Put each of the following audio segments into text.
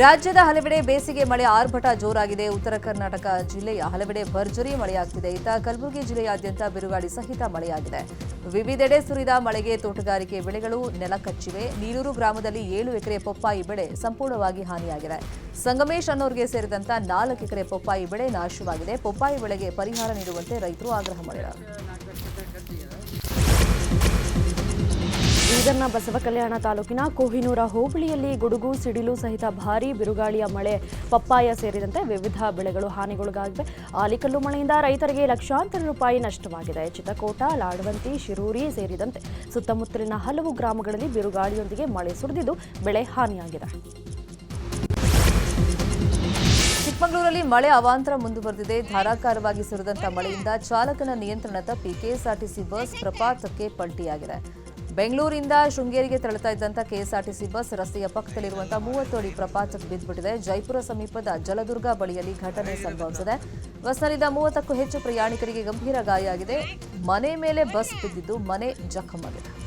ರಾಜ್ಯದ ಹಲವೆಡೆ ಬೇಸಿಗೆ ಮಳೆ ಆರ್ಭಟ ಜೋರಾಗಿದೆ. ಉತ್ತರ ಕರ್ನಾಟಕ ಜಿಲ್ಲೆಯ ಹಲವೆಡೆ ಭರ್ಜರಿ ಮಳೆಯಾಗ್ತಿದೆ. ಇತ್ತ ಕಲಬುರಗಿ ಜಿಲ್ಲೆಯಾದ್ಯಂತ ಬಿರುಗಾಳಿ ಸಹಿತ ಮಳೆಯಾಗಿದೆ. ವಿವಿಧೆಡೆ ಸುರಿದ ಮಳೆಗೆ ತೋಟಗಾರಿಕೆ ಬೆಳೆಗಳು ನೆಲಕಚ್ಚಿವೆ. ನೀರೂರು ಗ್ರಾಮದಲ್ಲಿ ಏಳು ಎಕರೆ ಪಪ್ಪಾಯಿ ಬೆಳೆ ಸಂಪೂರ್ಣವಾಗಿ ಹಾನಿಯಾಗಿದೆ. ಸಂಗಮೇಶ್ ಅನ್ನೋರ್ಗೆ ಸೇರಿದಂತ ನಾಲ್ಕು ಎಕರೆ ಪಪ್ಪಾಯಿ ಬೆಳೆ ನಾಶವಾಗಿದೆ. ಪಪ್ಪಾಯಿ ಬೆಳೆಗೆ ಪರಿಹಾರ ನೀಡುವಂತೆ ರೈತರು ಆಗ್ರಹ ಮಾಡಿದ್ದಾರೆ. ಬೀದರ್ನ ಬಸವ ಕಲ್ಯಾಣ ತಾಲೂಕಿನ ಕೋಹಿನೂರ ಹೋಬಳಿಯಲ್ಲಿ ಗುಡುಗು, ಸಿಡಿಲು ಸಹಿತ ಭಾರೀ ಬಿರುಗಾಳಿಯ ಮಳೆ, ಪಪ್ಪಾಯ ಸೇರಿದಂತೆ ವಿವಿಧ ಬೆಳೆಗಳು ಹಾನಿಗೊಳಗಾಗಿವೆ. ಆಲಿಕಲ್ಲು ಮಳೆಯಿಂದ ರೈತರಿಗೆ ಲಕ್ಷಾಂತರ ರೂಪಾಯಿ ನಷ್ಟವಾಗಿದೆ. ಚಿತ್ತಕೋಟ ಲಾಡವಂತಿ, ಶಿರೂರಿ ಸೇರಿದಂತೆ ಸುತ್ತಮುತ್ತಲಿನ ಹಲವು ಗ್ರಾಮಗಳಲ್ಲಿ ಬಿರುಗಾಳಿಯೊಂದಿಗೆ ಮಳೆ ಸುರಿದಿದ್ದು ಬೆಳೆ ಹಾನಿಯಾಗಿದೆ. ಚಿಕ್ಕಮಗಳೂರಲ್ಲಿ ಮಳೆ ಅವಾಂತರ ಮುಂದುವರೆದಿದೆ. ಧಾರಾಕಾರವಾಗಿ ಸುರಿದಂತ ಮಳೆಯಿಂದ ಚಾಲಕನ ನಿಯಂತ್ರಣ ತಪ್ಪಿ ಕೆಎಸ್ಆರ್ಟಿಸಿ ಬಸ್ ಪ್ರಪಾತಕ್ಕೆ ಪಲ್ಟಿಯಾಗಿದೆ. ಬೆಂಗಳೂರಿಂದ ಶೃಂಗೇರಿಗೆ ತೆರಳುತ್ತಾ ಇದ್ದಂಥ ಕೆಎಸ್ಆರ್ಟಿಸಿ ಬಸ್ ರಸ್ತೆಯ ಪಕ್ಕದಲ್ಲಿರುವಂತಹ ಮೂವತ್ತು ಅಡಿ ಪ್ರಪಾತಕ್ಕೆ ಬಿದ್ದುಬಿಟ್ಟಿದೆ. ಜೈಪುರ ಸಮೀಪದ ಜಲದುರ್ಗ ಬಳಿಯಲ್ಲಿ ಘಟನೆ ಸಂಭವಿಸಿದೆ. ಬಸ್ನಲ್ಲಿದ್ದ ಮೂವತ್ತಕ್ಕೂ ಹೆಚ್ಚು ಪ್ರಯಾಣಿಕರಿಗೆ ಗಂಭೀರ ಗಾಯ ಆಗಿದೆ ಮನೆ ಮೇಲೆ ಬಸ್ ಬಿದ್ದಿದ್ದು ಮನೆ ಜಖಮಾಗಿದೆ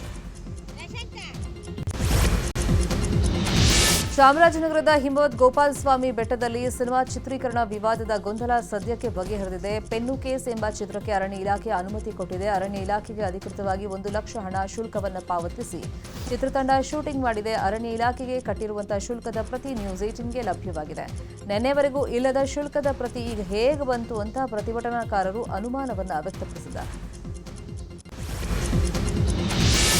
ಚಾಮರಾಜನಗರದ ಹಿಮವದ್ ಗೋಪಾಲ ಸ್ವಾಮಿ ಬೆಟ್ಟದಲ್ಲಿ ಸಿನಿಮಾ ಚಿತ್ರೀಕರಣ ವಿವಾದದ ಗೊಂದಲ ಸದ್ಯಕ್ಕೆ ಬಗೆಹರಿದಿದೆ. ಪೆನ್ನು ಕೇಸ್ ಎಂಬ ಚಿತ್ರಕ್ಕೆ ಅರಣ್ಯ ಇಲಾಖೆ ಅನುಮತಿ ಕೊಟ್ಟಿದೆ. ಅರಣ್ಯ ಇಲಾಖೆಗೆ ಅಧಿಕೃತವಾಗಿ ಒಂದು ಲಕ್ಷ ಹಣ ಶುಲ್ಕವನ್ನು ಪಾವತಿಸಿ. ಚಿತ್ರತಂಡ ಶೂಟಿಂಗ್ ಮಾಡಿದೆ. ಅರಣ್ಯ ಇಲಾಖೆಗೆ ಕಟ್ಟಿರುವಂತಹ ಶುಲ್ಕದ ಪ್ರತಿ ನ್ಯೂಸ್ ಏಟಿನ್ಗೆ ಲಭ್ಯವಾಗಿದೆ. ನಿನ್ನೆವರೆಗೂ ಇಲ್ಲದ ಶುಲ್ಕದ ಪ್ರತಿ ಈಗ ಹೇಗೆ ಬಂತು ಅಂತ ಪ್ರತಿಭಟನಾಕಾರರು ಅನುಮಾನವನ್ನು ವ್ಯಕ್ತಪಡಿಸಿದ್ದಾರೆ.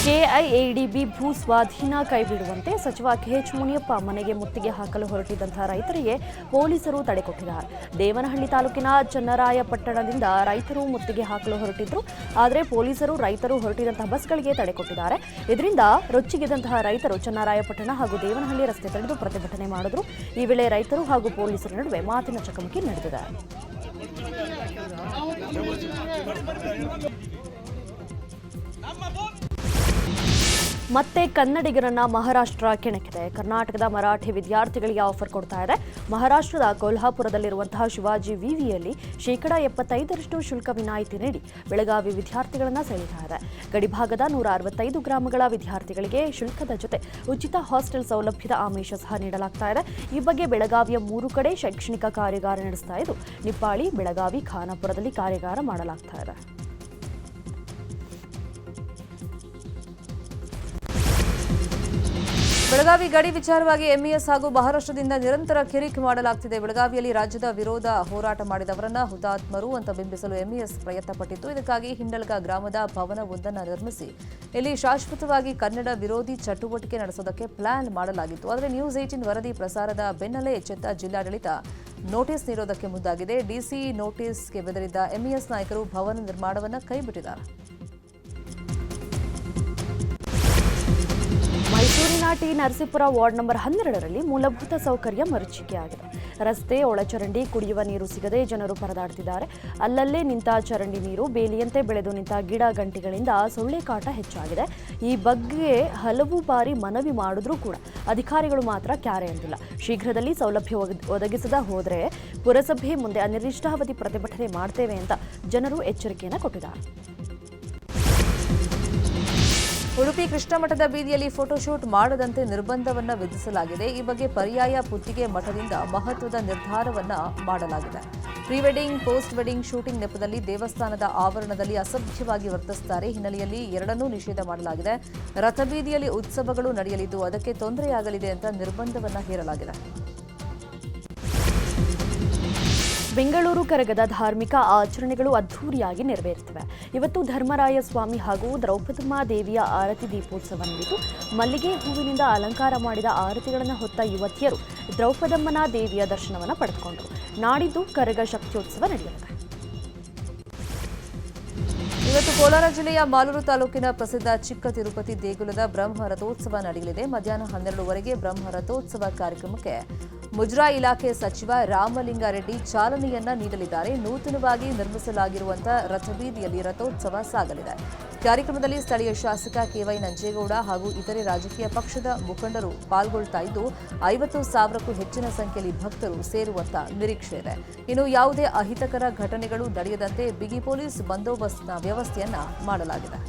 ಕೆಐಎಡಿಬಿ ಭೂ ಸ್ವಾಧೀನ ಕೈಬಿಡುವಂತೆ ಸಚಿವ ಕೆಎಚ್ ಮುನಿಯಪ್ಪ ಮನೆಗೆ ಮುತ್ತಿಗೆ ಹಾಕಲು ಹೊರಟಿದ್ದಂತಹ ರೈತರಿಗೆ ಪೊಲೀಸರು ತಡೆ ಕೊಟ್ಟಿದ್ದಾರೆ. ದೇವನಹಳ್ಳಿ ತಾಲೂಕಿನ ಚನ್ನರಾಯಪಟ್ಟಣದಿಂದ ರೈತರು ಮುತ್ತಿಗೆ ಹಾಕಲು ಹೊರಟಿದ್ರು. ಆದರೆ ಪೊಲೀಸರು ರೈತರು ಹೊರಟಿದಂತಹ ಬಸ್ಗಳಿಗೆ ತಡೆಕೊಟ್ಟಿದ್ದಾರೆ ಇದರಿಂದ ರೊಚ್ಚಿಗೆದಂತಹ ರೈತರು ಚನ್ನರಾಯಪಟ್ಟಣ ಹಾಗೂ ದೇವನಹಳ್ಳಿ ರಸ್ತೆ ತಡೆದು ಪ್ರತಿಭಟನೆ ಮಾಡಿದ್ರು. ಈ ವೇಳೆ ರೈತರು ಹಾಗೂ ಪೊಲೀಸರ ನಡುವೆ ಮಾತಿನ ಚಕಮಕಿ ನಡೆದಿದೆ. ಮತ್ತೆ ಕನ್ನಡಿಗರನ್ನ ಮಹಾರಾಷ್ಟ್ರ ಕೆಣಕಿದೆ. ಕರ್ನಾಟಕದ ಮರಾಠಿ ವಿದ್ಯಾರ್ಥಿಗಳಿಗೆ ಆಫರ್ ಕೊಡ್ತಾ ಇದೆ. ಮಹಾರಾಷ್ಟ್ರದ ಕೊಲ್ಹಾಪುರದಲ್ಲಿರುವಂತಹ ಶಿವಾಜಿ ವಿವಿಯಲ್ಲಿ ಶೇಕಡ ಎಪ್ಪತ್ತೈದರಷ್ಟು ಶುಲ್ಕ ವಿನಾಯಿತಿ ನೀಡಿ ಬೆಳಗಾವಿ ವಿದ್ಯಾರ್ಥಿಗಳನ್ನ ಸೆಳೆತಾ ಇದೆ. ಗಡಿಭಾಗದ ನೂರ ಅರವತ್ತೈದು ಗ್ರಾಮಗಳ ವಿದ್ಯಾರ್ಥಿಗಳಿಗೆ ಶುಲ್ಕದ ಜೊತೆ ಉಚಿತ ಹಾಸ್ಟೆಲ್ ಸೌಲಭ್ಯದ ಆಮಿಷ ಸಹ ನೀಡಲಾಗ್ತಾ ಇದೆ. ಈ ಬಗ್ಗೆ ಬೆಳಗಾವಿಯ ಮೂರು ಕಡೆ ಶೈಕ್ಷಣಿಕ ಕಾರ್ಯಾಗಾರ ನಡೆಸ್ತಾ ಇದ್ದು, ನಿಪ್ಪಾಳಿ, ಬೆಳಗಾವಿ, ಖಾನಾಪುರದಲ್ಲಿ ಕಾರ್ಯಾಗಾರ ಮಾಡಲಾಗ್ತಾ ಇದೆ. ಬೆಳಗಾವಿ ಗಡಿ ವಿಚಾರವಾಗಿ ಎಂಇಎಸ್ ಹಾಗೂ ಮಹಾರಾಷ್ಟ್ರದಿಂದ ನಿರಂತರ ಕಿರಿಕ್ ಮಾಡಲಾಗ್ತಿದೆ. ಬೆಳಗಾವಿಯಲ್ಲಿ ರಾಜ್ಯದ ವಿರೋಧ ಹೋರಾಟ ಮಾಡಿದವರನ್ನ ಹುತಾತ್ಮರು ಅಂತ ಬಿಂಬಿಸಲು ಎಂಇಎಸ್ ಪ್ರಯತ್ನ ಪಟ್ಟಿತ್ತು ಇದಕ್ಕಾಗಿ ಹಿಂಡಲ್ಗ ಗ್ರಾಮದ ಭವನವೊಂದನ್ನು ನಿರ್ಮಿಸಿ, ಇಲ್ಲಿ ಶಾಶ್ವತವಾಗಿ ಕನ್ನಡ ವಿರೋಧಿ ಚಟುವಟಿಕೆ ನಡೆಸೋದಕ್ಕೆ ಪ್ಲಾನ್ ಮಾಡಲಾಗಿತ್ತು. ಆದರೆ ನ್ಯೂಸ್ ಏಟಿನ್ ವರದಿ ಪ್ರಸಾರದ ಬೆನ್ನಲ್ಲೇ ಎಚ್ಚೆತ್ತ ಜಿಲ್ಲಾಡಳಿತ ನೋಟಿಸ್ ನೀಡೋದಕ್ಕೆ ಮುಂದಾಗಿದೆ. ಡಿಸಿ ನೋಟಿಸ್ಗೆ ಬೆದರಿದ್ದ ಎಂಇಎಸ್ ನಾಯಕರು ಭವನ ನಿರ್ಮಾಣವನ್ನು ಕೈಬಿಟ್ಟಿದ್ದಾರೆ. ಮೈಸೂರಿನ ಟಿ ನರಸೀಪುರ ವಾರ್ಡ್ ನಂಬರ್ ಹನ್ನೆರಡರಲ್ಲಿ ಮೂಲಭೂತ ಸೌಕರ್ಯ ಮರುಚಿಕೆಯಾಗಿದೆ ರಸ್ತೆ ಒಳಚರಂಡಿ ಕುಡಿಯುವ ನೀರು ಸಿಗದೆ ಜನರು ಪರದಾಡ್ತಿದ್ದಾರೆ. ಅಲ್ಲಲ್ಲೇ ನಿಂತ ಚರಂಡಿ ನೀರು, ಬೇಲಿಯಂತೆ ಬೆಳೆದು ನಿಂತ ಗಿಡ ಗಂಟಿಗಳಿಂದ ಸೊಳ್ಳೆ ಕಾಟ ಹೆಚ್ಚಾಗಿದೆ. ಈ ಬಗ್ಗೆ ಹಲವು ಬಾರಿ ಮನವಿ ಮಾಡಿದ್ರೂ ಕೂಡ ಅಧಿಕಾರಿಗಳು ಮಾತ್ರ ಕ್ಯಾರೆ ಅಂತಿಲ್ಲ ಶೀಘ್ರದಲ್ಲಿ ಸೌಲಭ್ಯ ಒದಗಿಸದ ಹೋದರೆ ಪುರಸಭೆ ಮುಂದೆ ಅನಿರ್ದಿಷ್ಟಾವಧಿ ಪ್ರತಿಭಟನೆ ಮಾಡ್ತೇವೆ ಅಂತ ಜನರು ಎಚ್ಚರಿಕೆಯನ್ನು ಕೊಟ್ಟಿದ್ದಾರೆ. ಉಡುಪಿ ಕೃಷ್ಣಮಠದ ಬೀದಿಯಲ್ಲಿ ಫೋಟೋಶೂಟ್ ಮಾಡದಂತೆ ನಿರ್ಬಂಧವನ್ನು ವಿಧಿಸಲಾಗಿದೆ. ಈ ಬಗ್ಗೆ ಪರ್ಯಾಯ ಪುತ್ತಿಗೆ ಮಠದಿಂದ ಮಹತ್ವದ ನಿರ್ಧಾರವನ್ನ ಮಾಡಲಾಗಿದೆ. Pre wedding post wedding shooting ನೆಪದಲ್ಲಿ ದೇವಸ್ಥಾನದ ಆವರಣದಲ್ಲಿ ಅಸಭ್ಯವಾಗಿ ವರ್ತಿಸುತ್ತಾರೆ ಹಿನ್ನೆಲೆಯಲ್ಲಿ ಎರಡನ್ನೂ ನಿಷೇಧ ಮಾಡಲಾಗಿದೆ. ರಥಬೀದಿಯಲ್ಲಿ ಉತ್ಸವಗಳು ನಡೆಯಲಿದ್ದು, ಅದಕ್ಕೆ ತೊಂದರೆಯಾಗಲಿದೆ ಅಂತ ನಿರ್ಬಂಧವನ್ನು ಹೇರಲಾಗಿದೆ. ಬೆಂಗಳೂರು ಕರಗದ ಧಾರ್ಮಿಕ ಆಚರಣೆಗಳು ಅದ್ಧೂರಿಯಾಗಿ ನೆರವೇರುತ್ತವೆ. ಇವತ್ತು ಧರ್ಮರಾಯ ಸ್ವಾಮಿ ಹಾಗೂ ದ್ರೌಪದಮ್ಮ ದೇವಿಯ ಆರತಿ ದೀಪೋತ್ಸವ ನಡೆಯಿತು ಮಲ್ಲಿಗೆ ಹೂವಿನಿಂದ ಅಲಂಕಾರ ಮಾಡಿದ ಆರತಿಗಳನ್ನು ಹೊತ್ತ ಯುವತಿಯರು ದ್ರೌಪದಮ್ಮನ ದೇವಿಯ ದರ್ಶನವನ್ನು ಪಡೆದುಕೊಂಡರು. ನಾಡಿದ್ದು ಕರಗ ಶಕ್ತಿಯೋತ್ಸವ ನಡೆಯಲಿದೆ. ಇವತ್ತು ಕೋಲಾರ ಜಿಲ್ಲೆಯ ಮಾಲೂರು ತಾಲೂಕಿನ ಪ್ರಸಿದ್ಧ ಚಿಕ್ಕ ತಿರುಪತಿ ದೇಗುಲದ ಬ್ರಹ್ಮ ರಥೋತ್ಸವ ನಡೆಯಲಿದೆ. ಮಧ್ಯಾಹ್ನ ಹನ್ನೆರಡುವರೆಗೆ ಬ್ರಹ್ಮ ರಥೋತ್ಸವ ಕಾರ್ಯಕ್ರಮಕ್ಕೆ ಮುಜರಾ ಇಲಾಖೆ ಸಚಿವ ರಾಮಲಿಂಗಾರೆಡ್ಡಿ ಚಾಲನೆಯನ್ನ ನೀಡಲಿದ್ದಾರೆ. ನೂತನವಾಗಿ ನಿರ್ಮಿಸಲಾಗಿರುವಂತಹ ರಥಬೀದಿಯಲ್ಲಿ ರಥೋತ್ಸವ ಸಾಗಲಿದೆ. ಕಾರ್ಯಕ್ರಮದಲ್ಲಿ ಸ್ಥಳೀಯ ಶಾಸಕ ಕೆವೈ ನಂಜೇಗೌಡ ಹಾಗೂ ಇತರೆ ರಾಜಕೀಯ ಪಕ್ಷದ ಮುಖಂಡರು ಪಾಲ್ಗೊಳ್ತಾ ಇದ್ದು, ಐವತ್ತು ಸಾವಿರಕ್ಕೂ ಹೆಚ್ಚಿನ ಸಂಖ್ಯೆಯಲ್ಲಿ ಭಕ್ತರು ಸೇರುವಂತ ನಿರೀಕ್ಷೆ ಇದೆ. ಇನ್ನು ಯಾವುದೇ ಅಹಿತಕರ ಘಟನೆಗಳು ನಡೆಯದಂತೆ ಬಿಗಿ ಪೊಲೀಸ್ ಬಂದೋಬಸ್ತ್ನ ವ್ಯವಸ್ಥೆಯನ್ನ ಮಾಡಲಾಗಿದೆ.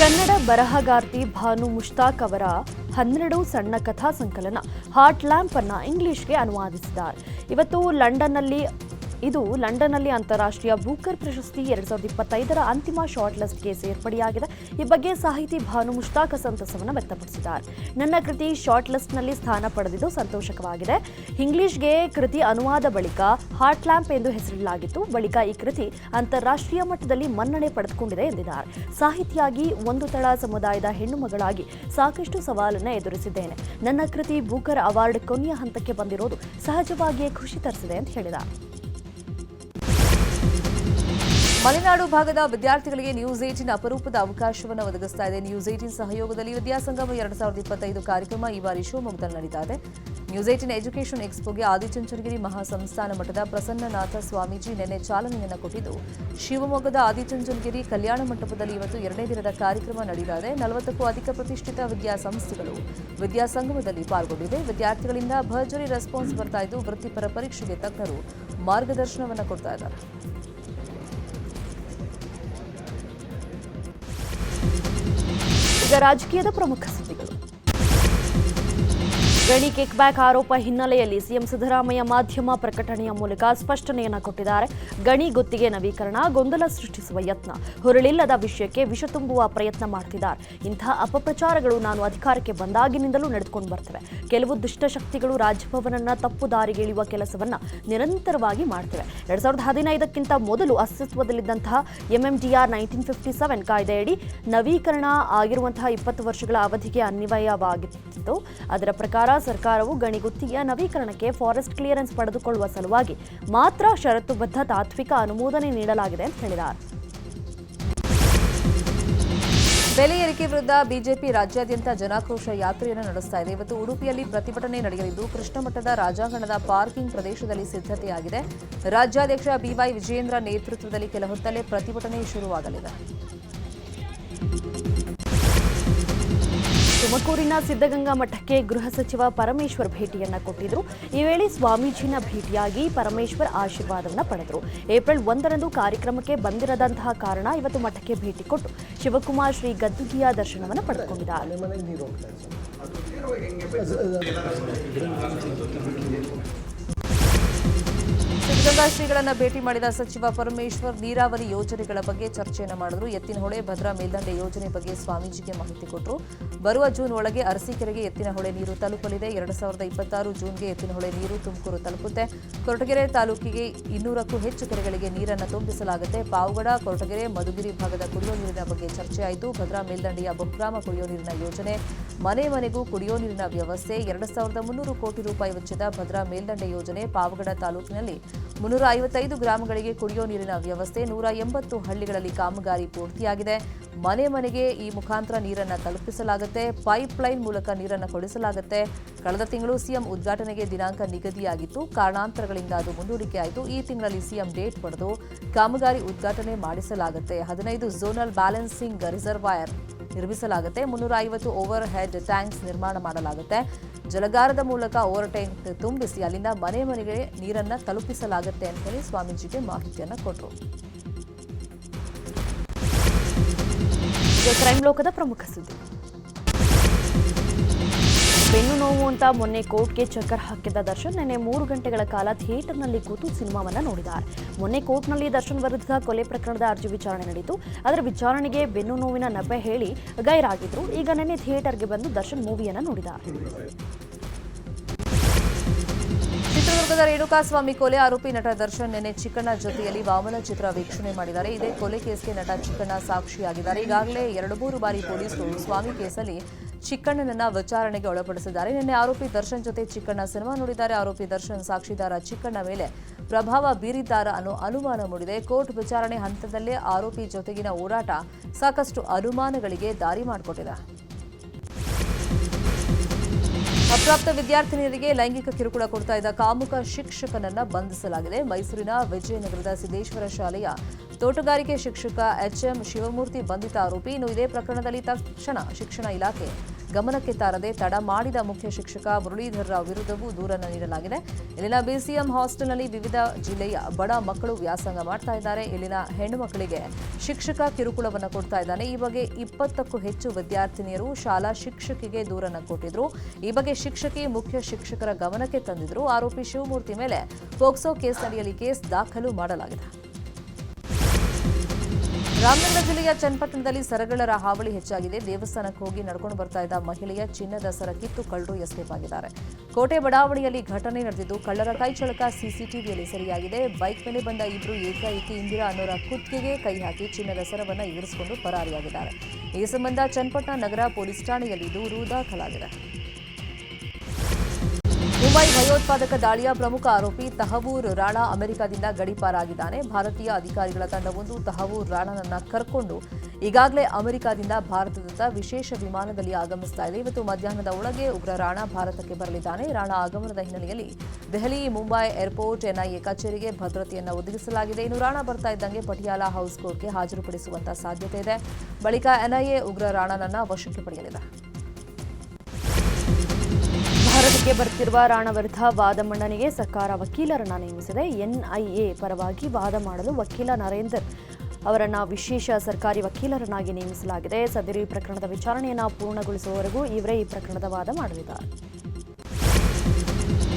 ಕನ್ನಡ ಬರಹಗಾರ್ತಿ ಭಾನು ಮುಷ್ತಾಕ್ ಅವರ ಹನ್ನೆರಡು ಸಣ್ಣ ಕಥಾ ಸಂಕಲನ ಹಾಟ್ ಲ್ಯಾಂಪ್ ಅನ್ನ ಇಂಗ್ಲಿಷ್ಗೆ ಅನುವಾದಿಸಿದ್ದಾರೆ. ಇವತ್ತು ಲಂಡನ್ನಲ್ಲಿ ಇದು ಲಂಡನ್ನಲ್ಲಿ ಅಂತಾರಾಷ್ಟ್ರೀಯ ಬೂಕರ್ ಪ್ರಶಸ್ತಿ ಎರಡ್ ಸಾವಿರದ ಇಪ್ಪತ್ತೈದರ ಅಂತಿಮ ಶಾರ್ಟ್ ಲಿಸ್ಟ್ಗೆ ಸೇರ್ಪಡೆಯಾಗಿದೆ ಈ ಬಗ್ಗೆ ಸಾಹಿತಿ ಭಾನು ಮುಷ್ತಾಕ ಸಂತಸವನ್ನು ವ್ಯಕ್ತಪಡಿಸಿದ್ದಾರೆ. ನನ್ನ ಕೃತಿ ಶಾರ್ಟ್ ಲಿಸ್ಟ್ನಲ್ಲಿ ಸ್ಥಾನ ಪಡೆದಿದ್ದು ಸಂತೋಷಕವಾಗಿದೆ. ಇಂಗ್ಲಿಷ್ಗೆ ಕೃತಿ ಅನುವಾದ ಬಳಿಕ ಹಾರ್ಟ್ ಲ್ಯಾಂಪ್ ಎಂದು ಹೆಸರಿಡಲಾಗಿತ್ತು. ಬಳಿಕ ಈ ಕೃತಿ ಅಂತಾರಾಷ್ಟ್ರೀಯ ಮಟ್ಟದಲ್ಲಿ ಮನ್ನಣೆ ಪಡೆದುಕೊಂಡಿದೆ ಎಂದಿದ್ದಾರೆ. ಸಾಹಿತಿಯಾಗಿ ಒಂದು ತಳ ಸಮುದಾಯದ ಹೆಣ್ಣು ಮಗಳಾಗಿ ಸಾಕಷ್ಟು ಸವಾಲನ್ನು ಎದುರಿಸಿದ್ದೇನೆ. ನನ್ನ ಕೃತಿ ಬೂಕರ್ ಅವಾರ್ಡ್ ಕೊನೆಯ ಹಂತಕ್ಕೆ ಬಂದಿರೋದು ಸಹಜವಾಗಿಯೇ ಖುಷಿ ತರಿಸಿದೆ ಅಂತ ಹೇಳಿದ್ದಾರೆ. ಮಲೆನಾಡು ಭಾಗದ ವಿದ್ಯಾರ್ಥಿಗಳಿಗೆ ನ್ಯೂಸ್ ಏಟಿನ್ ಅಪರೂಪದ ಅವಕಾಶವನ್ನು ಒದಗಿಸ್ತಾ ಇದೆ. ನ್ಯೂಸ್ ಏಟಿನ್ ಸಹಯೋಗದಲ್ಲಿ ವಿದ್ಯಾಸಂಗಮ ಎರಡ್ ಸಾವಿರದ ಇಪ್ಪತ್ತೈದು ಕಾರ್ಯಕ್ರಮ ಈ ಬಾರಿ ಶಿವಮೊಗ್ಗದಲ್ಲಿ ನಡೀತಾ ಇದೆ ನ್ಯೂಸ್ ಏಟಿನ್ ಎಜುಕೇಷನ್ ಎಕ್ಸ್ಪೋಗೆ ಆದಿಚುಂಚನಗಿರಿ ಮಹಾಸಂಸ್ಥಾನ ಮಠದ ಪ್ರಸನ್ನನಾಥ ಸ್ವಾಮೀಜಿ ನಿನ್ನೆ ಚಾಲನೆಯನ್ನು ಕೊಟ್ಟಿದ್ದು, ಶಿವಮೊಗ್ಗದ ಆದಿಚುಂಚನಗಿರಿ ಕಲ್ಯಾಣ ಮಂಟಪದಲ್ಲಿ ಇವತ್ತು ಎರಡನೇ ದಿನದ ಕಾರ್ಯಕ್ರಮ ನಡೀತಾ ಇದೆ ನಲವತ್ತಕ್ಕೂ ಅಧಿಕ ಪ್ರತಿಷ್ಠಿತ ವಿದ್ಯಾಸಂಸ್ಥೆಗಳು ವಿದ್ಯಾಸಂಗಮದಲ್ಲಿ ಪಾಲ್ಗೊಂಡಿವೆ. ವಿದ್ಯಾರ್ಥಿಗಳಿಂದ ಭರ್ಜರಿ ರೆಸ್ಪಾನ್ಸ್ ಬರ್ತಾ ಇದ್ದು, ವೃತ್ತಿಪರ ಪರೀಕ್ಷೆಗೆ ತಜ್ಞರು ಮಾರ್ಗದರ್ಶನವನ್ನು ಕೊಡ್ತಾ ಇದ್ದಾರೆ. ರಾಜಕೀಯದ ಪ್ರಮುಖ ಸುದ್ದಿಗಳು. ಗಣಿ ಕಿಕ್ ಬ್ಯಾಕ್ ಆರೋಪ ಹಿನ್ನೆಲೆಯಲ್ಲಿ ಸಿಎಂ ಸಿದ್ದರಾಮಯ್ಯ ಮಾಧ್ಯಮ ಪ್ರಕಟಣೆಯ ಮೂಲಕ ಸ್ಪಷ್ಟನೆಯನ್ನ ಕೊಟ್ಟಿದ್ದಾರೆ. ಗಣಿ ಗುತ್ತಿಗೆ ನವೀಕರಣ, ಗೊಂದಲ ಸೃಷ್ಟಿಸುವ ಯತ್ನ, ಹುರುಳಿಲ್ಲದ ವಿಷಯಕ್ಕೆ ವಿಷ ತುಂಬುವ ಪ್ರಯತ್ನ ಮಾಡ್ತಿದ್ದಾರೆ. ಇಂತಹ ಅಪಪ್ರಚಾರಗಳು ನಾನು ಅಧಿಕಾರಕ್ಕೆ ಬಂದಾಗಿನಿಂದಲೂ ನಡೆದುಕೊಂಡು ಬರ್ತವೆ. ಕೆಲವು ದುಷ್ಟಶಕ್ತಿಗಳು ರಾಜಭವನನ್ನ ತಪ್ಪು ದಾರಿಗೆ ಇಳಿಯುವ ಕೆಲಸವನ್ನ ನಿರಂತರವಾಗಿ ಮಾಡ್ತಿವೆ. ಎರಡ್ ಸಾವಿರದ ಹದಿನೈದಕ್ಕಿಂತ ಮೊದಲು ಅಸ್ತಿತ್ವದಲ್ಲಿದ್ದಂತಹ ಎಂಎಂಡಿಆರ್ ನೈನ್ಟೀನ್ ಫಿಫ್ಟಿ ಸೆವೆನ್ ಕಾಯ್ದೆಯಡಿ ನವೀಕರಣ ಆಗಿರುವಂತಹ ಇಪ್ಪತ್ತು ವರ್ಷಗಳ ಅವಧಿಗೆ ಅನ್ವಯವಾಗಿತ್ತು. ಅದರ ಪ್ರಕಾರ ಸರ್ಕಾರವು ಗಣಿ ಗುತ್ತಿಗೆಯ ನವೀಕರಣಕ್ಕೆ ಫಾರೆಸ್ಟ್ ಕ್ಲಿಯರೆನ್ಸ್ ಪಡೆದುಕೊಳ್ಳುವ ಸಲುವಾಗಿ ಮಾತ್ರ ಷರತ್ತುಬದ್ಧ ತಾತ್ವಿಕ ಅನುಮೋದನೆ ನೀಡಲಾಗಿದೆ ಅಂತ ಹೇಳಿದ್ದಾರೆ. ಬೆಲೆ ಏರಿಕೆ ವಿರುದ್ಧ ಬಿಜೆಪಿ ರಾಜ್ಯಾದ್ಯಂತ ಜನಾಕ್ರೋಶ ಯಾತ್ರೆಯನ್ನು ನಡೆಸ್ತಾ ಇದೆ. ಇವತ್ತು ಉಡುಪಿಯಲ್ಲಿ ಪ್ರತಿಭಟನೆ ನಡೆಯಲಿದ್ದು, ಕೃಷ್ಣಮಠದ ರಾಜಾಂಗಣದ ಪಾರ್ಕಿಂಗ್ ಪ್ರದೇಶದಲ್ಲಿ ಸಿದ್ಧತೆಯಾಗಿದೆ. ರಾಜ್ಯಾಧ್ಯಕ್ಷ ಬಿವೈ ವಿಜಯೇಂದ್ರ ನೇತೃತ್ವದಲ್ಲಿ ಕೆಲ ಹೊತ್ತಲ್ಲೇ ಪ್ರತಿಭಟನೆ ಶುರುವಾಗಲಿದೆ. ತುಮಕೂರಿನ ಸಿದ್ಧಗಂಗಾ ಮಠಕ್ಕೆ ಗೃಹ ಸಚಿವ ಪರಮೇಶ್ವರ್ ಭೇಟಿಯನ್ನ ಕೊಟ್ಟಿದ್ರು. ಈ ವೇಳೆ ಸ್ವಾಮೀಜಿನ ಭೇಟಿಯಾಗಿ ಪರಮೇಶ್ವರ್ ಆಶೀರ್ವಾದವನ್ನ ಪಡೆದರು. ಏಪ್ರಿಲ್ ಒಂದರಂದು ಕಾರ್ಯಕ್ರಮಕ್ಕೆ ಬಂದಿರದಂತಹ ಕಾರಣ ಇವತ್ತು ಮಠಕ್ಕೆ ಭೇಟಿ ಕೊಟ್ಟು ಶಿವಕುಮಾರ್ ಶ್ರೀ ಗದ್ದುಗಿಯ ದರ್ಶನವನ್ನು ಪಡೆದುಕೊಂಡಿದ್ದಾರೆ ಶ್ರೀಗಳನ್ನ ಭೇಟಿ ಮಾಡಿದ ಸಚಿವ ಪರಮೇಶ್ವರ್ ನೀರಾವರಿ ಯೋಜನೆಗಳ ಬಗ್ಗೆ ಚರ್ಚೆಯನ್ನು ಮಾಡಿದ್ರು. ಎತ್ತಿನಹೊಳೆ ಭದ್ರಾ ಮೇಲ್ದಂಡೆ ಯೋಜನೆ ಬಗ್ಗೆ ಸ್ವಾಮೀಜಿಗೆ ಮಾಹಿತಿ ಕೊಟ್ಟರು ಬರುವ ಜೂನ್ ಒಳಗೆ ಅರಸೀಕೆರೆಗೆ ಎತ್ತಿನಹೊಳೆ ನೀರು ತಲುಪಲಿದೆ. ಎರಡು ಸಾವಿರದ ಇಪ್ಪತ್ತಾರು ಜೂನ್ಗೆ ಎತ್ತಿನಹೊಳೆ ನೀರು ತುಮಕೂರು ತಲುಪುತ್ತೆ. ಕೊರಟಗೆರೆ ತಾಲೂಕಿಗೆ ಇನ್ನೂರಕ್ಕೂ ಹೆಚ್ಚು ಕೆರೆಗಳಿಗೆ ನೀರನ್ನು ತುಂಬಿಸಲಾಗುತ್ತೆ. ಪಾವಗಡ, ಕೊರಟಗೆರೆ, ಮಧುಗಿರಿ ಭಾಗದ ಕುಡಿಯೋ ನೀರಿನ ಬಗ್ಗೆ ಚರ್ಚೆ ಆಯಿತು. ಭದ್ರಾ ಮೇಲ್ದಂಡೆಯ ಬಹುಗ್ರಾಮ ಕುಡಿಯೋ ನೀರಿನ ಯೋಜನೆ. ಮನೆ ಮನೆಗೂ ಕುಡಿಯುವ ನೀರಿನ ವ್ಯವಸ್ಥೆ. ಎರಡು ಸಾವಿರದ ಮುನ್ನೂರು ಕೋಟಿ ರೂಪಾಯಿ ವೆಚ್ಚದ ಭದ್ರಾ ಮೇಲ್ದಂಡೆ ಯೋಜನೆ ಪಾವಗಡ ತಾಲೂಕಿನಲ್ಲಿ ಮುನ್ನೂರ ಐವತ್ತೈದು ಗ್ರಾಮಗಳಿಗೆ ಕುಡಿಯೋ ನೀರಿನ ವ್ಯವಸ್ಥೆ ನೂರ ಎಂಬತ್ತು ಹಳ್ಳಿಗಳಲ್ಲಿ ಕಾಮಗಾರಿ ಪೂರ್ತಿಯಾಗಿದೆ. ಮನೆ ಮನೆಗೆ ಈ ಮುಖಾಂತರ ನೀರನ್ನು ತಲುಪಿಸಲಾಗುತ್ತೆ. ಪೈಪ್ ಲೈನ್ ಮೂಲಕ ನೀರನ್ನು ಕೊಡಿಸಲಾಗುತ್ತೆ. ಕಳೆದ ತಿಂಗಳು ಸಿಎಂ ಉದ್ಘಾಟನೆಗೆ ದಿನಾಂಕ ನಿಗದಿಯಾಗಿತ್ತು. ಕಾರಣಾಂತರಗಳಿಂದ ಅದು ಮುಂದೂಡಿಕೆ ಆಯಿತು ಈ ತಿಂಗಳಲ್ಲಿ ಸಿಎಂ ಡೇಟ್ ಪಡೆದು ಕಾಮಗಾರಿ ಉದ್ಘಾಟನೆ ಮಾಡಿಸಲಾಗುತ್ತೆ. ಹದಿನೈದು ಝೋನಲ್ ಬ್ಯಾಲೆನ್ಸಿಂಗ್ ರಿಸರ್ವಾಯರ್ ನಿರ್ಮಿಸಲಾಗುತ್ತೆ. ಮುನ್ನೂರ ಐವತ್ತು ಓವರ್ ಹೆಡ್ ಟ್ಯಾಂಕ್ಸ್ ನಿರ್ಮಾಣ ಮಾಡಲಾಗುತ್ತೆ. ಜಲಗಾರದ ಮೂಲಕ ಓವರ್ ಟ್ಯಾಂಕ್ ತುಂಬಿಸಿ ಅಲ್ಲಿಂದ ಮನೆ ಮನೆಗೆ ನೀರನ್ನು ತಲುಪಿಸಲಾಗುತ್ತೆ ಅಂತ ಹೇಳಿ ಸ್ವಾಮೀಜಿಗೆ ಮಾಹಿತಿಯನ್ನು ಕೊಟ್ಟರು ಈಗ ಕ್ರೈಮ್ ಲೋಕದ ಪ್ರಮುಖ ಸುದ್ದಿ. ಬೆನ್ನು ನೋವು ಅಂತ ಮೊನ್ನೆ ಕೋರ್ಟ್ಗೆ ಚಕ್ಕರ್ ಹಾಕಿದ್ದ ದರ್ಶನ್ ನಿನ್ನೆ ಮೂರು ಗಂಟೆಗಳ ಕಾಲ ಥಿಯೇಟರ್ನಲ್ಲಿ ಕೂತು ಸಿನಿಮಾವನ್ನು ನೋಡಿದ್ದಾರೆ. ಮೊನ್ನೆ ಕೋರ್ಟ್ನಲ್ಲಿ ದರ್ಶನ್ ವಿರುದ್ಧ ಕೊಲೆ ಪ್ರಕರಣದ ಅರ್ಜಿ ವಿಚಾರಣೆ ನಡೆಯಿತು. ಅದರ ವಿಚಾರಣೆಗೆ ಬೆನ್ನು ನೋವಿನ ನೆಪ ಹೇಳಿ ಗೈರಾಗಿದ್ರು ಈಗ ನಿನ್ನೆ ಥಿಯೇಟರ್ಗೆ ಬಂದು ದರ್ಶನ್ ಮೂವಿಯನ್ನು ನೋಡಿದ್ದಾರೆ. ಚಿತ್ರದುರ್ಗದ ರೇಣುಕಾಸ್ವಾಮಿ ಕೊಲೆ ಆರೋಪಿ ನಟ ದರ್ಶನ್ ನಿನ್ನೆ ಚಿಕ್ಕಣ್ಣ ಜೊತೆಯಲ್ಲಿ ವಾಮನ ಚಿತ್ರ ವೀಕ್ಷಣೆ ಮಾಡಿದ್ದಾರೆ. ಇದೇ ಕೊಲೆ ಕೇಸ್ಗೆ ನಟ ಚಿಕ್ಕಣ್ಣ ಸಾಕ್ಷಿಯಾಗಿದ್ದಾರೆ. ಈಗಾಗಲೇ ಎರಡು ಮೂರು ಬಾರಿ ಪೊಲೀಸರು ಸ್ವಾಮಿ ಕೇಸಲ್ಲಿ ಚಿಕ್ಕಣ್ಣನನ್ನ ವಿಚಾರಣೆಗೆ ಒಳಪಡಿಸಿದ್ದಾರೆ. ನಿನ್ನೆ ಆರೋಪಿ ದರ್ಶನ್ ಜೊತೆ ಚಿಕ್ಕಣ್ಣ ಸಿನಿಮಾ ನೋಡಿದ್ದಾರೆ. ಆರೋಪಿ ದರ್ಶನ್ ಸಾಕ್ಷಿದಾರ ಚಿಕ್ಕಣ್ಣ ಮೇಲೆ ಪ್ರಭಾವ ಬೀರಿದ್ದಾರ ಅನ್ನೋ ಅನುಮಾನ ಮೂಡಿದೆ. ಕೋರ್ಟ್ ವಿಚಾರಣೆ ಹಂತದಲ್ಲೇ ಆರೋಪಿ ಜೊತೆಗಿನ ಓಡಾಟ ಸಾಕಷ್ಟು ಅನುಮಾನಗಳಿಗೆ ದಾರಿ ಮಾಡಿಕೊಟ್ಟಿದೆ. ಅಪ್ರಾಪ್ತ ವಿದ್ಯಾರ್ಥಿನಿಯರಿಗೆ ಲೈಂಗಿಕ ಕಿರುಕುಳ ಕೊಡ್ತಾ ಇದ್ದ ಕಾಮುಕ ಶಿಕ್ಷಕನನ್ನ ಬಂಧಿಸಲಾಗಿದೆ. ಮೈಸೂರಿನ ವಿಜಯನಗರದ ಸಿದ್ದೇಶ್ವರ ಶಾಲೆಯ ತೋಟಗಾರಿಕೆ ಶಿಕ್ಷಕ ಎಚ್ಎಂ ಶಿವಮೂರ್ತಿ ಬಂಧಿತ ಆರೋಪಿ. ಇನ್ನು ಇದೇ ಪ್ರಕರಣದಲ್ಲಿ ತಕ್ಷಣ ಶಿಕ್ಷಣ ಇಲಾಖೆ ಗಮನಕ್ಕೆ ತಾರದೆ ತಡ ಮಾಡಿದ ಮುಖ್ಯ ಶಿಕ್ಷಕ ರಾವ್ ವಿರುದ್ಧವೂ ದೂರನ್ನು ನೀಡಲಾಗಿದೆ. ಇಲ್ಲಿನ ಬಿಸಿಎಂ ಹಾಸ್ಟೆಲ್ನಲ್ಲಿ ವಿವಿಧ ಜಿಲ್ಲೆಯ ಬಡ ಮಕ್ಕಳು ವ್ಯಾಸಂಗ ಮಾಡ್ತಾ ಇದ್ದಾರೆ. ಇಲ್ಲಿನ ಹೆಣ್ಣು ಮಕ್ಕಳಿಗೆ ಶಿಕ್ಷಕ ಕಿರುಕುಳವನ್ನು ಕೊಡ್ತಾ ಇದ್ದಾನೆ. ಈ ಬಗ್ಗೆ ಇಪ್ಪತ್ತಕ್ಕೂ ಹೆಚ್ಚು ವಿದ್ಯಾರ್ಥಿನಿಯರು ಶಾಲಾ ಶಿಕ್ಷಕಿಗೆ ದೂರನ್ನು ಕೊಟ್ಟಿದ್ರು. ಈ ಬಗ್ಗೆ ಶಿಕ್ಷಕಿ, ಮುಖ್ಯ ಶಿಕ್ಷಕರ ಗಮನಕ್ಕೆ ತಂದಿದ್ರು. ಆರೋಪಿ ಶಿವಮೂರ್ತಿ ಮೇಲೆ ಪೋಕ್ಸೋ ಕೇಸ್ನಡಿಯಲ್ಲಿ ಕೇಸ್ ದಾಖಲು ಮಾಡಲಾಗಿದೆ. ರಾಮನಗರ ಜಿಲ್ಲೆಯ ಚನ್ನಪಟ್ಟಣದಲ್ಲಿ ಸರಗಳರ ಹಾವಳಿ ಹೆಚ್ಚಾಗಿದೆ. ದೇವಸ್ಥಾನಕ್ಕೆ ಹೋಗಿ ನಡ್ಕೊಂಡು ಬರ್ತಾ ಇದ್ದ ಮಹಿಳೆಯ ಚಿನ್ನದ ಸರ ಕಿತ್ತು ಕಳ್ಳರು ಎಸ್ಕೇಪ್ ಆಗಿದ್ದಾರೆ. ಕೋಟೆ ಬಡಾವಣೆಯಲ್ಲಿ ಘಟನೆ ನಡೆದಿದ್ದು ಕಳ್ಳರ ಕೈಚಳಕ ಸಿಸಿಟಿವಿಯಲ್ಲಿ ಸರಿಯಾಗಿದೆ. ಬೈಕ್ ಮೇಲೆ ಬಂದ ಇಬ್ಬರು ಏಕಾಏಕಿ ಇಂದಿರಾ ಅನ್ನೋರ ಕುತ್ತಿಗೆ ಕೈ ಹಾಕಿ ಚಿನ್ನದ ಸರವನ್ನು ಇರಿಸಿಕೊಂಡು ಪರಾರಿಯಾಗಿದ್ದಾರೆ. ಈ ಸಂಬಂಧ ಚನ್ನಪಟ್ಟಣ ನಗರ ಪೊಲೀಸ್ ಠಾಣೆಯಲ್ಲಿ ದೂರು ದಾಖಲಾಗಿದೆ. ಮುಂಬೈ ಭಯೋತ್ಪಾದಕ ದಾಳಿಯ ಪ್ರಮುಖ ಆರೋಪಿ ತಹವೂರ್ ರಾಣಾ ಅಮೆರಿಕಾದಿಂದ ಗಡಿಪಾರಾಗಿದ್ದಾನೆ ಭಾರತೀಯ ಅಧಿಕಾರಿಗಳ ತಂಡವೊಂದು ತಹವೂರ್ ರಾಣಾನನ್ನ ಕರ್ಕೊಂಡು ಈಗಾಗಲೇ ಅಮೆರಿಕಾದಿಂದ ಭಾರತದತ್ತ ವಿಶೇಷ ವಿಮಾನದಲ್ಲಿ ಆಗಮಿಸ್ತಾ ಇದೆ. ಇವತ್ತು ಮಧ್ಯಾಹ್ನದ ಒಳಗೆ ಉಗ್ರ ರಾಣಾ ಭಾರತಕ್ಕೆ ಬರಲಿದ್ದಾನೆ. ರಾಣಾ ಆಗಮನದ ಹಿನ್ನೆಲೆಯಲ್ಲಿ ದೆಹಲಿ, ಮುಂಬೈ ಏರ್ಪೋರ್ಟ್, ಎನ್ಐಎ ಕಚೇರಿಗೆ ಭದ್ರತೆಯನ್ನು ಒದಗಿಸಲಾಗಿದೆ. ಇನ್ನು ರಾಣಾ ಬರ್ತಾ ಇದ್ದಂಗೆ ಪಟಿಯಾಲ ಹೌಸ್ ಕೋರ್ಟ್ಗೆ ಹಾಜರುಪಡಿಸುವಂತಹ ಸಾಧ್ಯತೆ ಇದೆ. ಬಳಿಕ ಎನ್ಐಎ ಉಗ್ರ ರಾಣಾನನ್ನ ವಶಕ್ಕೆ ಪಡೆಯಲಿದೆ. ಭಾರತಕ್ಕೆ ಬರ್ತಿರುವ ರಾಣವರ್ಧ ವಾದ ಮಂಡನೆಗೆ ಸರ್ಕಾರ ವಕೀಲರನ್ನ ನೇಮಿಸಿದೆ. ಎನ್ಐಎ ಪರವಾಗಿ ವಾದ ಮಾಡಲು ವಕೀಲ ನರೇಂದರ್ ಅವರನ್ನು ವಿಶೇಷ ಸರ್ಕಾರಿ ವಕೀಲರನ್ನಾಗಿ ನೇಮಿಸಲಾಗಿದೆ. ಸದರಿ ಪ್ರಕರಣದ ವಿಚಾರಣೆಯನ್ನು ಪೂರ್ಣಗೊಳಿಸುವವರೆಗೂ ಇವರೇ ಈ ಪ್ರಕರಣದ ವಾದ ಮಾಡಲಿದ್ದಾರೆ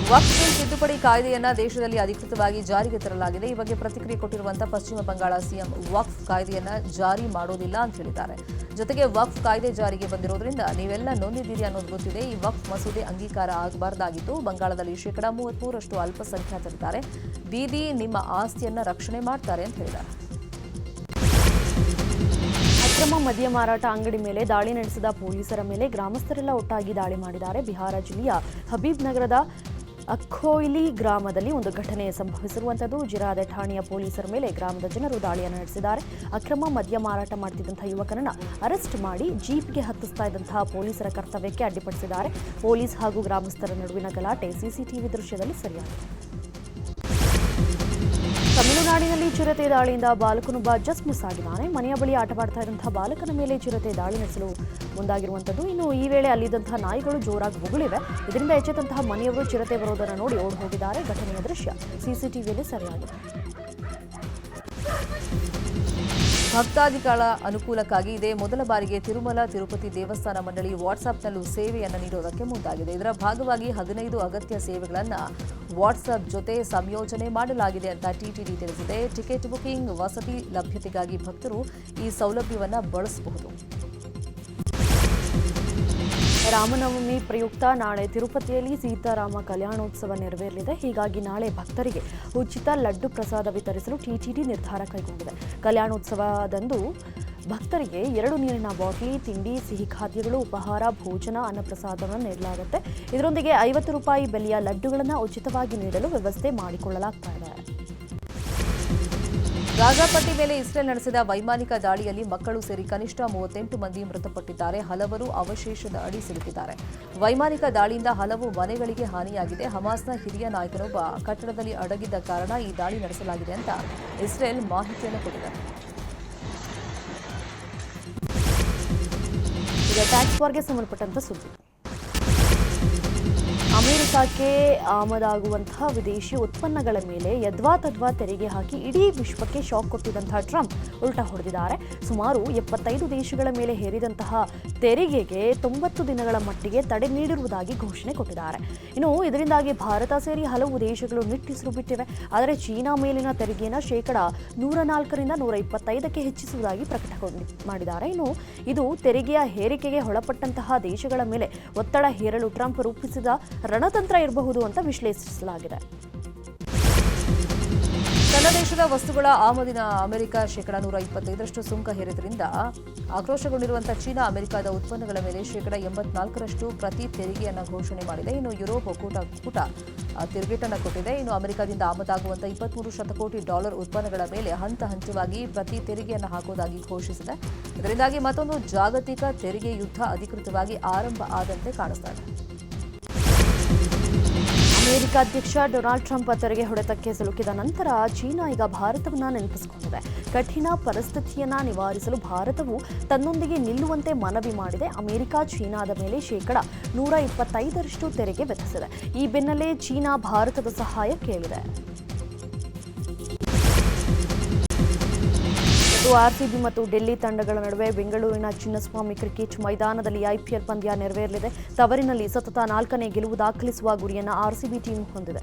ವಕ್ಫ್ ತಿದ್ದುಪಡಿ ಕಾಯ್ದೆಯನ್ನ ದೇಶದಲ್ಲಿ ಅಧಿಕೃತವಾಗಿ ಜಾರಿಗೆ ತರಲಾಗಿದೆ. ಈ ಬಗ್ಗೆ ಪ್ರತಿಕ್ರಿಯೆ ಕೊಟ್ಟಿರುವಂತಹ ಪಶ್ಚಿಮ ಬಂಗಾಳ ಸಿಎಂ ವಕ್ಫ್ ಕಾಯ್ದೆಯನ್ನ ಜಾರಿ ಮಾಡೋದಿಲ್ಲ ಅಂತ ಹೇಳಿದ್ದಾರೆ. ಜೊತೆಗೆ ವಕ್ಫ್ ಕಾಯ್ದೆ ಜಾರಿಗೆ ಬಂದಿರೋದ್ರಿಂದ ನೀವೆಲ್ಲ ನೊಂದಿದ್ದೀರಿ ಅನ್ನೋದು ಗೊತ್ತಿದೆ. ಈ ವಕ್ಫ್ ಮಸೂದೆ ಅಂಗೀಕಾರ ಆಗಬಾರ್ದಾಗಿತ್ತು. ಬಂಗಾಳದಲ್ಲಿ ಶೇಕಡಾ ಮೂವತ್ಮೂರಷ್ಟು ಅಲ್ಪಸಂಖ್ಯಾತರಿದ್ದಾರೆ. ಬೀದಿ ನಿಮ್ಮ ಆಸ್ತಿಯನ್ನ ರಕ್ಷಣೆ ಮಾಡ್ತಾರೆ ಅಂತ ಹೇಳಿದ್ದಾರೆ. ಅಕ್ರಮ ಮದ್ಯ ಮಾರಾಟ ಅಂಗಡಿ ಮೇಲೆ ದಾಳಿ ನಡೆಸಿದ ಪೊಲೀಸರ ಮೇಲೆ ಗ್ರಾಮಸ್ಥರೆಲ್ಲ ಒಟ್ಟಾಗಿ ದಾಳಿ ಮಾಡಿದ್ದಾರೆ. ಬಿಹಾರ ಜಿಲ್ಲೆಯ ಹಬೀಬ್ ನಗರದ ಅಖೋಯ್ಲಿ ಗ್ರಾಮದಲ್ಲಿ ಒಂದು ಘಟನೆ ಸಂಭವಿಸಿರುವಂಥದ್ದು. ಜಿರಾದೆ ಠಾಣೆಯ ಪೊಲೀಸರ ಮೇಲೆ ಗ್ರಾಮದ ಜನರು ದಾಳಿಯನ್ನು ನಡೆಸಿದ್ದಾರೆ. ಅಕ್ರಮ ಮದ್ಯ ಮಾರಾಟ ಮಾಡ್ತಿದ್ದಂತಹ ಯುವಕನನ್ನು ಅರೆಸ್ಟ್ ಮಾಡಿ ಜೀಪ್ಗೆ ಹತ್ತಿಸ್ತಾ ಇದ್ದಂತಹ ಪೊಲೀಸರ ಕರ್ತವ್ಯಕ್ಕೆ ಅಡ್ಡಿಪಡಿಸಿದ್ದಾರೆ. ಪೊಲೀಸ್ ಹಾಗೂ ಗ್ರಾಮಸ್ಥರ ನಡುವಿನ ಗಲಾಟೆ ಸಿಸಿಟಿವಿ ದೃಶ್ಯದಲ್ಲಿ ಸರಿಯಾಗಿದೆ. ತಮಿಳುನಾಡಿನಲ್ಲಿ ಚಿರತೆ ದಾಳಿಯಿಂದ ಬಾಲಕನೊಬ್ಬ ಜಸ್ಟ್ ಮಿಸ್ ಆಗಿದ್ದಾನೆ. ಮನೆಯ ಬಳಿ ಆಟವಾಡ್ತಾ ಇದ್ದಂತಹ ಬಾಲಕನ ಮೇಲೆ ಚಿರತೆ ದಾಳಿ ನಡೆಸಲು ಮುಂದಾಗಿರುವಂಥದ್ದು. ಇನ್ನು ಈ ವೇಳೆ ಅಲ್ಲಿದ್ದಂತಹ ನಾಯಿಗಳು ಜೋರಾಗಿ ಬೊಗಳಿವೆ ಇದರಿಂದ ಎಚ್ಚೆತ್ತಂತಹ ಮನೆಯವರು ಚಿರತೆ ಬರೋದನ್ನು ನೋಡಿ ಓಡಿ ಹೋಗಿದ್ದಾರೆ ಘಟನೆಯ ದೃಶ್ಯ ಸಿಸಿಟಿವಿಯಲ್ಲಿ ಸರಿಯಾಗಿದೆ. ಭಕ್ತಾದಿಗಳ ಅನುಕೂಲಕ್ಕಾಗಿ ಇದೇ ಮೊದಲ ಬಾರಿಗೆ ತಿರುಮಲ ತಿರುಪತಿ ದೇವಸ್ಥಾನ ಮಂಡಳಿ ವಾಟ್ಸಾಪ್ನಲ್ಲೂ ಸೇವೆಯನ್ನು ನೀಡೋದಕ್ಕೆ ಮುಂದಾಗಿದೆ. ಇದರ ಭಾಗವಾಗಿ ಹದಿನೈದು ಅಗತ್ಯ ಸೇವೆಗಳನ್ನು ವಾಟ್ಸಾಪ್ ಜೊತೆ ಸಂಯೋಜನೆ ಮಾಡಲಾಗಿದೆ ಅಂತ ಟಿಟಿಡಿ ತಿಳಿಸಿದೆ. ಟಿಕೆಟ್ ಬುಕಿಂಗ್ ವಸತಿ ಲಭ್ಯತೆಗಾಗಿ ಭಕ್ತರು ಈ ಸೌಲಭ್ಯವನ್ನು ಬಳಸಬಹುದು. ರಾಮನವಮಿ ಪ್ರಯುಕ್ತ ನಾಳೆ ತಿರುಪತಿಯಲ್ಲಿ ಸೀತಾರಾಮ ಕಲ್ಯಾಣೋತ್ಸವ ನೆರವೇರಲಿದೆ. ಹೀಗಾಗಿ ನಾಳೆ ಭಕ್ತರಿಗೆ ಉಚಿತ ಲಡ್ಡು ಪ್ರಸಾದ ವಿತರಿಸಲು ಟಿಟಿಡಿ ನಿರ್ಧಾರ ಕೈಗೊಂಡಿದೆ. ಕಲ್ಯಾಣೋತ್ಸವದಂದು ಭಕ್ತರಿಗೆ ಎರಡು ನೀರಿನ ಬಾಟ್ಲಿ, ತಿಂಡಿ, ಸಿಹಿ ಖಾದ್ಯಗಳು, ಉಪಹಾರ, ಭೋಜನ, ಅನ್ನಪ್ರಸಾದವನ್ನು ನೀಡಲಾಗುತ್ತೆ. ಇದರೊಂದಿಗೆ ಐವತ್ತು ರೂಪಾಯಿ ಬೆಲೆಯ ಲಡ್ಡುಗಳನ್ನು ಉಚಿತವಾಗಿ ನೀಡಲು ವ್ಯವಸ್ಥೆ ಮಾಡಿಕೊಳ್ಳಲಾಗ್ತಾ ಇದೆ. ಗಾಜಾಪಟ್ಟಿ ಮೇಲೆ ಇಸ್ರೇಲ್ ನಡೆಸಿದ ವೈಮಾನಿಕ ದಾಳಿಯಲ್ಲಿ ಮಕ್ಕಳು ಸೇರಿ ಕನಿಷ್ಠ ಮೂವತ್ತೆಂಟು ಮಂದಿ ಮೃತಪಟ್ಟಿದ್ದಾರೆ. ಹಲವರು ಅವಶೇಷದ ಅಡಿ ಸಿಲುಕಿದ್ದಾರೆ. ವೈಮಾನಿಕ ದಾಳಿಯಿಂದ ಹಲವು ಮನೆಗಳಿಗೆ ಹಾನಿಯಾಗಿದೆ. ಹಮಾಸ್ನ ಹಿರಿಯ ನಾಯಕನೊಬ್ಬ ಕಟ್ಟಡದಲ್ಲಿ ಅಡಗಿದ್ದ ಕಾರಣ ಈ ದಾಳಿ ನಡೆಸಲಾಗಿದೆ ಅಂತ ಇಸ್ರೇಲ್ ಮಾಹಿತಿಯನ್ನು ಕೊಟ್ಟಿದೆ. ಈಗ ಟ್ಯಾಕ್ಸ್ ಸಂಬಂಧಪಟ್ಟಂತ ಸುದ್ದಿ. ಅಮೆರಿಕಕ್ಕೆ ಆಮದಾಗುವಂತಹ ವಿದೇಶಿ ಉತ್ಪನ್ನಗಳ ಮೇಲೆ ಯದ್ವಾ ತದ್ವಾ ತೆರಿಗೆ ಹಾಕಿ ಇಡೀ ವಿಶ್ವಕ್ಕೆ ಶಾಕ್ ಕೊಟ್ಟಿದ್ದಂತಹ ಟ್ರಂಪ್ ಉಲ್ಟಾ ಹೊಡೆದಿದ್ದಾರೆ. ಸುಮಾರು ಎಪ್ಪತ್ತೈದು ದೇಶಗಳ ಮೇಲೆ ಹೇರಿದಂತಹ ತೆರಿಗೆಗೆ ತೊಂಬತ್ತು ದಿನಗಳ ಮಟ್ಟಿಗೆ ತಡೆ ನೀಡಿರುವುದಾಗಿ ಘೋಷಣೆ ಕೊಟ್ಟಿದ್ದಾರೆ. ಇನ್ನು ಇದರಿಂದಾಗಿ ಭಾರತ ಸೇರಿ ಹಲವು ದೇಶಗಳು ನಿಟ್ಟಿಸಲು ಬಿಟ್ಟಿವೆ. ಆದರೆ ಚೀನಾ ಮೇಲಿನ ತೆರಿಗೆಯನ್ನು ಶೇಕಡ ನೂರ ನಾಲ್ಕರಿಂದ ನೂರ ಇಪ್ಪತ್ತೈದಕ್ಕೆ ಹೆಚ್ಚಿಸುವುದಾಗಿ ಪ್ರಕಟ ಮಾಡಿದ್ದಾರೆ. ಇನ್ನು ಇದು ತೆರಿಗೆಯ ಹೇರಿಕೆಗೆ ಒಳಪಟ್ಟಂತಹ ದೇಶಗಳ ಮೇಲೆ ಒತ್ತಡ ಹೇರಲು ಟ್ರಂಪ್ ರೂಪಿಸಿದ ರಣತಂತ್ರ ಇರಬಹುದು ಅಂತ ವಿಶ್ಲೇಷಿಸಲಾಗಿದೆ. ತನ್ನ ದೇಶದ ವಸ್ತುಗಳ ಆಮದಿನ ಅಮೆರಿಕ ಶೇಕಡಾ ನೂರ ಇಪ್ಪತ್ತೈದರಷ್ಟು ಸುಂಕ ಹೇರಿದ್ರಿಂದ ಆಕ್ರೋಶಗೊಂಡಿರುವಂತಹ ಚೀನಾ ಅಮೆರಿಕದ ಉತ್ಪನ್ನಗಳ ಮೇಲೆ ಶೇಕಡಾ ಎಂಬತ್ನಾಲ್ಕರಷ್ಟು ಪ್ರತಿ ತೆರಿಗೆಯನ್ನು ಘೋಷಣೆ ಮಾಡಿದೆ. ಇನ್ನು ಯುರೋಪ್ ಒಕ್ಕೂಟ ಕೂಟ ತಿರುಗೇಟನ್ನು ಕೊಟ್ಟಿದೆ. ಇನ್ನು ಅಮೆರಿಕದಿಂದ ಆಮದಾಗುವಂತಹ ಇಪ್ಪತ್ಮೂರು ಶತಕೋಟಿ ಡಾಲರ್ ಉತ್ಪನ್ನಗಳ ಮೇಲೆ ಹಂತ ಹಂತವಾಗಿ ಪ್ರತಿ ತೆರಿಗೆಯನ್ನು ಹಾಕುವುದಾಗಿ ಘೋಷಿಸಿದೆ. ಇದರಿಂದಾಗಿ ಮತ್ತೊಂದು ಜಾಗತಿಕ ತೆರಿಗೆ ಯುದ್ಧ ಅಧಿಕೃತವಾಗಿ ಆರಂಭ ಆದಂತೆ ಕಾಣಿಸ್ತಾ ಇದೆ. ಅಮೆರಿಕ ಅಧ್ಯಕ್ಷ ಡೊನಾಲ್ಡ್ ಟ್ರಂಪ್ ತೆರಿಗೆ ಹೊಡೆತಕ್ಕೆ ಸಿಲುಕಿದ ನಂತರ ಚೀನಾ ಈಗ ಭಾರತವನ್ನು ನೆನಪಿಸಿಕೊಂಡಿದೆ. ಕಠಿಣ ಪರಿಸ್ಥಿತಿಯನ್ನು ನಿವಾರಿಸಲು ಭಾರತವು ತನ್ನೊಂದಿಗೆ ನಿಲ್ಲುವಂತೆ ಮನವಿ ಮಾಡಿದೆ. ಅಮೆರಿಕ, ಚೀನಾದ ಮೇಲೆ ಶೇಕಡ ನೂರ ಇಪ್ಪತ್ತೈದರಷ್ಟು ತೆರಿಗೆ ವಿಧಿಸಿದೆ ಈ ಬೆನ್ನಲ್ಲೇ ಚೀನಾ ಭಾರತದ ಸಹಾಯ ಕೇಳಿದೆ. ಇದು ಆರ್ಸಿಬಿ ಮತ್ತು ಡೆಲ್ಲಿ ತಂಡಗಳ ನಡುವೆ ಬೆಂಗಳೂರಿನ ಚಿನ್ನಸ್ವಾಮಿ ಕ್ರಿಕೆಟ್ ಮೈದಾನದಲ್ಲಿ ಐಪಿಎಲ್ ಪಂದ್ಯ ನೆರವೇರಲಿದೆ. ತವರಿನಲ್ಲಿ ಸತತ ನಾಲ್ಕನೇ ಗೆಲುವು ದಾಖಲಿಸುವ ಗುರಿಯನ್ನು ಆರ್ಸಿಬಿ ಟೀಮ್ ಹೊಂದಿದೆ.